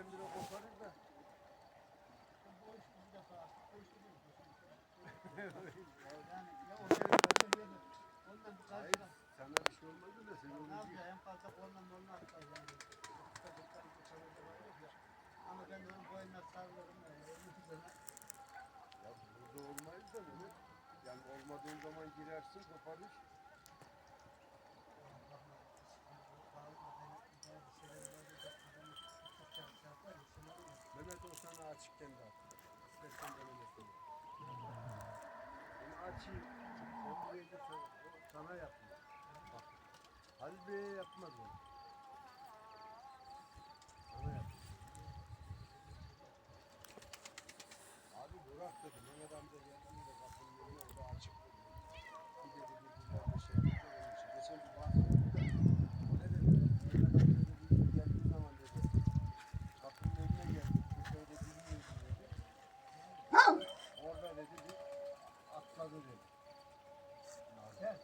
birdenbire koparır da. Bu iş bir defa bu iş değil. Yani ya o şey da ondan bir Hayır, karşıdan sana bir şey olmadı da sen ne onu yapıyor en fazla ondan ondan atlar yani. Bu karşı çevrede var ya. Ama ben onun boynuna sarılırım. Üzerine Ya burada olmayız da böyle. Yani olmadığın zaman girersin koparır. Mehmet o sana açıkken de de öyle söyle. Bunu açayım. Sen buraya git. Sana yapma. Bak. Halil Bey'e yapmaz onu. Sana yap. Abi bırak dedim. Mehmet amca geldiğinde kapının önüne Atladı dedi. Gel.